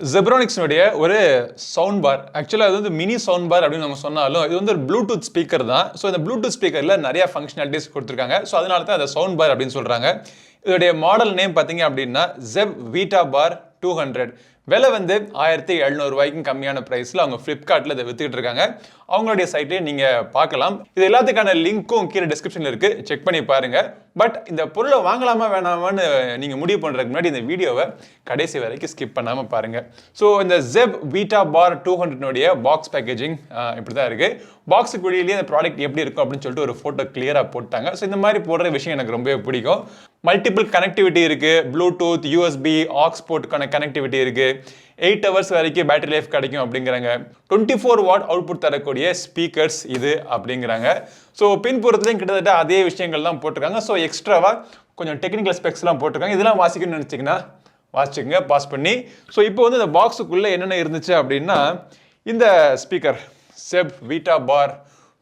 ஜெப்ரானிக்ஸினுடைய ஒரு சவுண்ட் பார் ஆக்சுவலாக அது வந்து மினி சவுண்ட் பார் அப்படின்னு நம்ம சொன்னாலும் இது வந்து ஒரு ப்ளூடூத் ஸ்பீக்கர் தான். ஸோ இந்த ப்ளூடூத் ஸ்பீக்கரில் நிறைய ஃபங்க்ஷனாலிட்டிஸ் கொடுத்துருக்காங்க. ஸோ அதனால தான் அதை சவுண்ட் பார் அப்படின்னு சொல்கிறாங்க இதோடைய மாடல் நேம் பார்த்தீங்க அப்படின்னா Zeb Vita bar two hundred விலை வந்து ஆயிரத்தி எழுநூறுவாய்க்கும் கம்மியான ப்ரைஸில் அவங்க ஃப்ளிப்கார்ட்டில் இதை வித்துக்கிட்டு இருக்காங்க. அவங்களுடைய சைட்லேயே நீங்கள் பார்க்கலாம். இது எல்லாத்துக்கான லிங்க்கும் கீழே டிஸ்கிரிப்ஷனில் இருக்குது செக் பண்ணி பாருங்கள் பட் இந்த பொருளை வாங்கலாமா வேணாமான்னு நீங்கள் முடிவு பண்ணுறதுக்கு முன்னாடி இந்த வீடியோவை கடைசி வரைக்கும் ஸ்கிப் பண்ணாமல் பாருங்கள் ஸோ இந்த ஜெப் வீட்டா பார் டூ ஹண்ட்ரட்னுடைய பாக்ஸ் பேக்கேஜிங் இப்படி தான் இருக்குது பாக்ஸுக்கு வெளியிலேயே அந்த ப்ராடக்ட் எப்படி இருக்கும் அப்படின்னு சொல்லிட்டு ஒரு ஃபோட்டோ கிளியராக போட்டாங்க. ஸோ இந்த மாதிரி போடுற விஷயம் எனக்கு ரொம்பவே பிடிக்கும். மல்டிபிள் கனெக்டிவிட்டி இருக்குது ப்ளூடூத் யூஎஸ்பி ஆக்ஸ்போர்ட்டுக்கான கனெக்டிவிட்டி இருக்குது எயிட் ஹவர்ஸ் வரைக்கும் பேட்டரி லைஃப் கிடைக்கும் அப்படிங்கிறாங்க. டுவெண்ட்டி ஃபோர் வாட் அவுட்புட் தரக்கூடிய ஸ்பீக்கர்ஸ் இது அப்படிங்கிறாங்க. ஸோ பின்புறத்துலையும் கிட்டத்தட்ட அதே விஷயங்கள் தான் போட்டிருக்காங்க. ஸோ எக்ஸ்ட்ராவாக கொஞ்சம் டெக்னிக்கல் ஸ்பெக்ஸ்லாம் போட்டிருக்காங்க. இதெல்லாம் வாசிக்கணும்னு நினச்சிங்கன்னா வாசிச்சுங்க பாஸ் பண்ணி. ஸோ இப்போ வந்து இந்த பாக்ஸுக்குள்ளே என்னென்ன இருந்துச்சு அப்படின்னா இந்த speaker Zeb Vita bar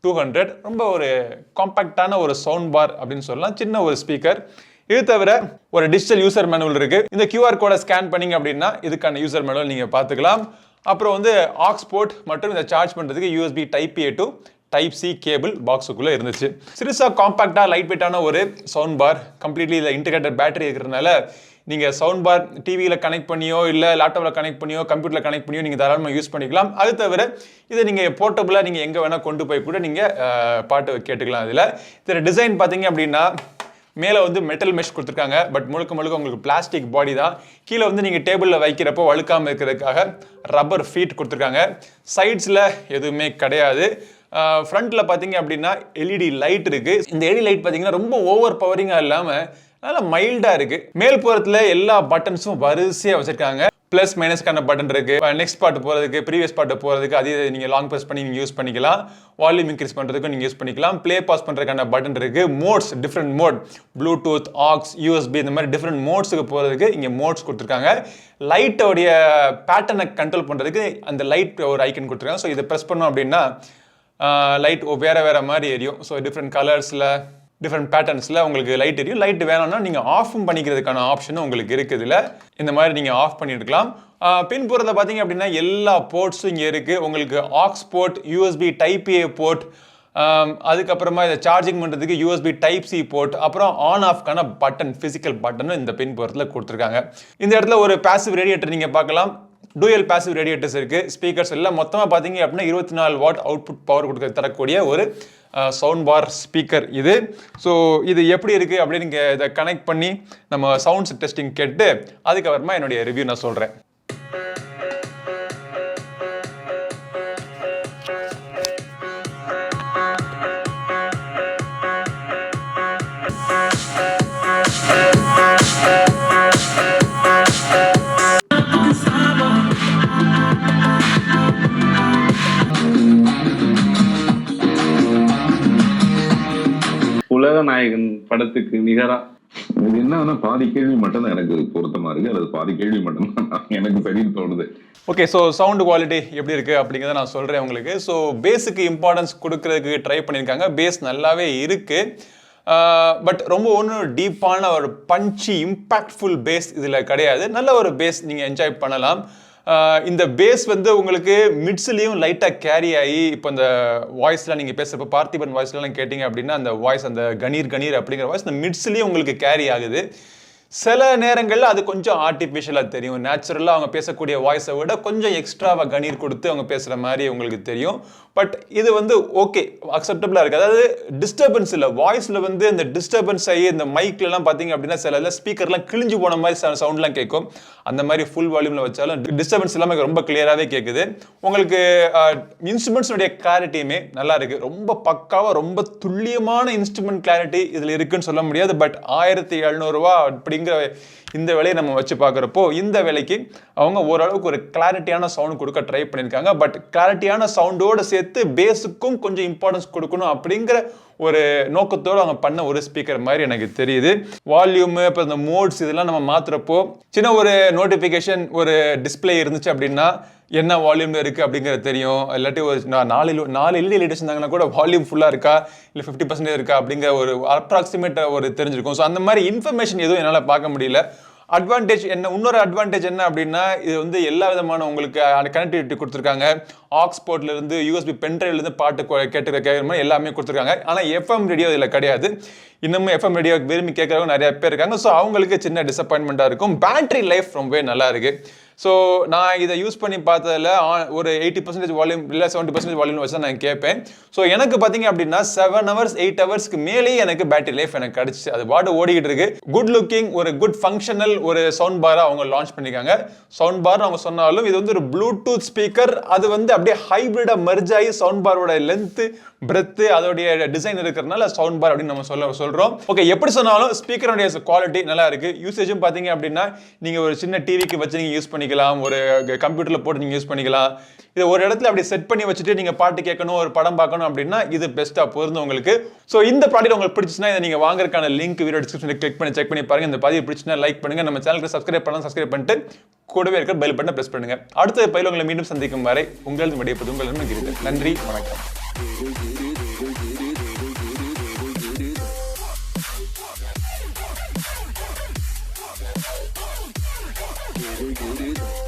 two hundred ரொம்ப ஒரு காம்பேக்டான ஒரு சவுண்ட் பார் அப்படின்னு சொல்லலாம். சின்ன ஒரு ஸ்பீக்கர் இது தவிர ஒரு டிஜிட்டல் யூசர் மேனுவல் இருக்கு. இந்த கியூஆர் கோடை ஸ்கேன் பண்ணிங்க அப்படின்னா இதுக்கான யூசர் மேனுவல் நீங்க பார்த்துக்கலாம். அப்புறம் வந்து ஆக்ஸ்போர்ட் மற்றும் இதை சார்ஜ் பண்றதுக்கு USB type A to type C cable பாக்ஸுக்குள்ளே இருந்துச்சு. சிறுசா காம்பாக்டாக லைட் வெயிட்டான ஒரு சவுண்ட் பார் கம்ப்ளீட்லி இதில் இன்டிகிரேட்டட் பேட்டரி இருக்கிறதுனால நீங்கள் சவுண்ட் பார் டிவியில் கனெக்ட் பண்ணியோ இல்லை லேப்டாப்பில் கனெக்ட் பண்ணியோ கம்ப்யூட்டரில் கனெக்ட் பண்ணியோ நீங்கள் தாராளமாக யூஸ் பண்ணிக்கலாம். அது தவிர இதை நீங்கள் போர்ட்டபுளாக நீங்கள் எங்கே வேணால் கொண்டு போய் கூட நீங்கள் பாட்டு கேட்டுக்கலாம் இதில். இதில் டிசைன் பார்த்தீங்க அப்படின்னா மேலே வந்து மெட்டல் மெஷ் கொடுத்துருக்காங்க. பட் முழுக்க முழுக்க உங்களுக்கு பிளாஸ்டிக் பாடி தான். கீழே வந்து நீங்கள் டேபிளில் வைக்கிறப்போ வழுக்காமல் இருக்கிறதுக்காக ரப்பர் ஃபீட் கொடுத்துருக்காங்க. சைட்ஸில் எதுவுமே கிடையாது. ஃப்ரண்ட்டில் பார்த்தீங்க அப்படின்னா எல்இடி லைட் இருக்குது இந்த எல்இடி லைட் பார்த்தீங்கன்னா ரொம்ப ஓவர் பவரிங்காக இல்லாமல் நல்லா மைல்டாக இருக்குது மேல் புறத்தில் எல்லா பட்டன்ஸும் வரிசையாக வச்சுருக்காங்க. ப்ளஸ் மைனஸ்க்கான பட்டன் இருக்கு. நெக்ஸ்ட் பாட்டு போகிறதுக்கு ப்ரீவியஸ் பாட்டு போகிறதுக்கு அதே நீங்கள் லாங் ப்ரெஸ் பண்ணி நீங்கள் யூஸ் பண்ணிக்கலாம். வால்யூம் இன்க்ரீஸ் பண்ணுறதுக்கும் நீங்கள் யூஸ் பண்ணிக்கலாம். ப்ளே பாஸ் பண்ணுறதுக்கான பட்டன் இருக்கு. Modes different mode Bluetooth aux USB இந்த மாதிரி டிஃப்ரெண்ட் மோட்ஸுக்கு போகிறதுக்கு இங்கே மோட்ஸ் கொடுத்துருக்காங்க. லைட்டோடைய பேட்டர்னை கண்ட்ரோல் பண்ணுறதுக்கு அந்த லைட் ஒரு ஐக்கன் கொடுத்துருக்காங்க. ஸோ இதை ப்ரெஸ் பண்ணோம் அப்படின்னா லைட் வேறு வேறு மாதிரி எரியும். ஸோ டிஃப்ரெண்ட் கலர்ஸில் டிஃப்ரெண்ட் பேட்டர்ன்ஸில் உங்களுக்கு லைட் எரியும் லைட் வேணும்னா நீங்கள் ஆஃபும் பண்ணிக்கிறதுக்கான ஆப்ஷனும் உங்களுக்கு இருக்குதுல இந்த மாதிரி நீங்கள் ஆஃப் பண்ணியிருக்கலாம். பின்புறத்தில் பார்த்தீங்க அப்படின்னா எல்லா போர்ட்ஸும் இங்கே இருக்குது உங்களுக்கு aux port USB type A port அதுக்கப்புறமா இதை சார்ஜிங் பண்ணுறதுக்கு யூஎஸ்பி டைப் சி போர்ட் அப்புறம் ஆன் ஆஃப்க்கான பட்டன் ஃபிசிக்கல் பட்டனும் இந்த பின்புறத்தில் கொடுத்துருக்காங்க. இந்த இடத்துல ஒரு பாசிவ் ரேடியேட்டர் நீங்கள் பார்க்கலாம். டூயல் பாசிவ் ரேடியேட்டர்ஸ் இருக்குது ஸ்பீக்கர்ஸ் எல்லாம் மொத்தமாக பார்த்தீங்க அப்படின்னா இருபத்தி நாலு வாட் அவுட்புட் பவர் கொடுக்க தரக்கூடிய ஒரு சவுண்ட் பார் ஸ்பீக்கர் இது. ஸோ இது எப்படி இருக்குது அப்படின்னு இதை கனெக்ட் பண்ணி நம்ம சவுண்ட்ஸ் டெஸ்டிங் கேட்டு அதுக்கப்புறமா என்னுடைய ரிவ்யூ நான் சொல்கிறேன் படத்துக்கு நிகரா. இது என்னன்னா பாதி கேள்வி மட்டும் தான் எனக்கு பொருத்தமா இருக்கு. அல்லது பாதி கேள்வி மட்டும் தான் எனக்கு சரின்னு தோணுது. ஓகே ஸோ சவுண்ட் குவாலிட்டி எப்படி இருக்குது அப்படிங்கிறத நான் சொல்கிறேன் உங்களுக்கு. ஸோ பேஸுக்கு இம்பார்ட்டன்ஸ் கொடுக்கறதுக்கு ட்ரை பண்ணியிருக்காங்க பேஸ் நல்லாவே இருக்குது பட் ரொம்ப ஒன்றும் டீப்பான ஒரு பஞ்சி இம்பேக்ட்ஃபுல் பேஸ் இதில் கிடையாது. நல்ல ஒரு பேஸ் நீங்கள் என்ஜாய் பண்ணலாம். இந்த பேஸ் வந்து உங்களுக்கு மிட்ஸ்லேயும் லைட்டாக கேரி ஆகி இப்போ இந்த வாய்ஸில் நீங்கள் பேசுகிறப்ப பார்த்திபன் வாய்ஸ்லாம் கேட்டிங்க அப்படின்னா அந்த வாய்ஸ் அந்த கணீர் கணீர் அப்படிங்கிற வாய்ஸ் இந்த மிட்ஸ்லேயும் உங்களுக்கு கேரி ஆகுது. சில நேரங்களில் அது கொஞ்சம் ஆர்டிஃபிஷியலாக தெரியும். நேச்சுரலாக அவங்க பேசக்கூடிய வாய்ஸை விட கொஞ்சம் எக்ஸ்ட்ராவாக கணீர் கொடுத்து அவங்க பேசுகிற மாதிரி உங்களுக்கு தெரியும். பட் இது வந்து ஓகே அக்செப்டபுளாக இருக்குது அதாவது டிஸ்டர்பன்ஸ் இல்லை. வாய்ஸில் வந்து இந்த டிஸ்டர்பன்ஸ் ஆகி இந்த மைக்லலாம் பார்த்தீங்க அப்படின்னா சில இதில் ஸ்பீக்கர்லாம் கிழிஞ்சு போன மாதிரி சவுண்ட்லாம் கேட்கும். அந்த மாதிரி ஃபுல் வால்யூமில் வச்சாலும் டிஸ்டர்பன்ஸ் இல்லாமல் ரொம்ப கிளியராகவே கேட்குது உங்களுக்கு இன்ஸ்ட்ருமெண்ட்ஸுடைய கிளாரிட்டியுமே நல்லா இருக்குது ரொம்ப பக்காவாக ரொம்ப துல்லியமான இன்ஸ்ட்ருமெண்ட் கிளாரிட்டி இதில் இருக்குன்னு சொல்ல முடியாது. பட் ஆயிரத்தி எழுநூறுவா அப்படிங்கிற இந்த வேலையை நம்ம வச்சு பார்க்குறப்போ இந்த வேலைக்கு அவங்க ஓரளவுக்கு ஒரு கிளாரிட்டியான சவுண்ட் கொடுக்க ட்ரை பண்ணியிருக்காங்க. பட் கிளாரிட்டியான சவுண்டோடு சேர்த்து பேஸுக்கும் கொஞ்சம் இம்பார்ட்டன்ஸ் கொடுக்கணும் அப்படிங்கிற ஒரு நோக்கத்தோடு அவங்க பண்ண ஒரு ஸ்பீக்கர் மாதிரி எனக்கு தெரியுது. வால்யூமு இப்போ இந்த மோட்ஸ் இதெல்லாம் நம்ம மாற்றுறப்போ சின்ன ஒரு நோட்டிஃபிகேஷன் ஒரு டிஸ்பிளே இருந்துச்சு அப்படின்னா என்ன வால்யூமில் இருக்குது அப்படிங்கிறது தெரியும். இல்லாட்டி ஒரு நாலு நாலு எல்இடி லைட் வச்சுருந்தாங்கன்னா கூட வால்யூம் ஃபுல்லாக இருக்கா? இல்லை ஃபிஃப்டி பர்சன்டேஜ் இருக்கா? அப்படிங்கிற ஒரு அப்ராக்சிமேட் ஒரு தெரிஞ்சிருக்கும். ஸோ அந்த மாதிரி இன்ஃபர்மேஷன் எதுவும் என்னால் பார்க்க முடியல. அட்வான்டேஜ் என்ன? இன்னொரு அட்வான்டேஜ் என்ன அப்படின்னா இது வந்து எல்லா விதமான உங்களுக்கு கனெக்டிவிட்டி கொடுத்துருக்காங்க. ஆக்ஸ்போர்ட்லேருந்து யூஎஸ்பி பென்ட்ரைவ்லேருந்து பாட்டு கொ- கேட்டு கேட்குற மாதிரி எல்லாமே கொடுத்துருக்காங்க. ஆனால் எஃப்எம் ரேடியோ இதில் கிடையாது. இன்னமும் எஃப்எம் ரேடியோ விரும்பி கேட்குறவங்க நிறைய பேர் இருக்காங்க. ஸோ அவங்களுக்கு சின்ன டிசப்பாயின்மெண்ட்டாக இருக்கும். பேட்டரி லைஃப் ரொம்பவே நல்லா இருக்குது ஸோ நான் இதை யூஸ் பண்ணி பார்த்ததில் ஒரு எயிட்டி பர்சன்டேஜ் வால்யூம் இல்லை செவன்ட்டி பர்சன்டேஜ் வால்யூம் வச்சு தான் நான் கேட்பேன். ஸோ எனக்கு பார்த்தீங்க அப்படின்னா செவன் ஹவர்ஸ் எயிட் ஹவர்ஸ்க்கு மேலேயே எனக்கு பேட்டரி லைஃப் எனக்கு கிடச்சிச்சு அது பாட்டு ஓடிக்கிட்டு இருக்கு. குட் லுக்கிங் ஒரு குட் ஃபங்க்ஷனல் ஒரு சவுண்ட் பாரை அவங்க லான்ச் பண்ணியிருக்காங்க. சவுண்ட் பார் அவங்க சொன்னாலும் இது வந்து ஒரு ப்ளூடூத் ஸ்பீக்கர் அது வந்து அப்படியே ஹைப்ரிடாக மெர்ஜ் ஆகி சவுண்ட் பாரோட லென்த்து பிரெத்து அதோடைய டிசைன் இருக்கிறதுனால சவுண்ட் பார் அப்படின்னு நம்ம சொல்ல சொல்கிறோம் ஓகே எப்படி சொன்னாலும் ஸ்பீக்கருடைய குவாலிட்டி நல்லா இருக்கு யூசேஜும் பார்த்தீங்க அப்படின்னா நீங்கள் ஒரு சின்ன டிவிக்கு வச்சு நீங்கள் யூஸ் பண்ணிக்கலாம். ஒரு கம்ப்யூட்டரில் போட்டு நீங்கள் யூஸ் பண்ணிக்கலாம். இதை ஒரு இடத்துல அப்படி செட் பண்ணி வச்சுட்டு நீங்கள் பாட்டு கேட்கணும் ஒரு படம் பார்க்கணும் அப்படின்னா இது பெஸ்ட்டாக பொருந்தும் உங்களுக்கு. ஸோ இந்த ப்ராடக்ட் உங்களுக்கு பிடிச்சுன்னா இதை நீங்கள் வாங்குறதுக்கான லிங்க் வீடியோ டிஸ்கிரிப்ஷனில் கிளிக் பண்ணி செக் பண்ணி பாருங்கள் இந்த பதிவு பிடிச்சுன்னா லைக் பண்ணுங்கள் நம்ம சேனலுக்கு சப்ஸ்கிரைப் பண்ணலாம் சப்ஸ்கிரைப் பண்ணிட்டு கூடவே இருக்கிற பெல் பட்டனை ப்ரெஸ் பண்ணுங்க. அடுத்த பயில் உங்களை மீண்டும் சந்திக்கும் வரை உங்களது விடையப்பது உங்கள் கிரிதல் நன்றி வணக்கம். Big Little.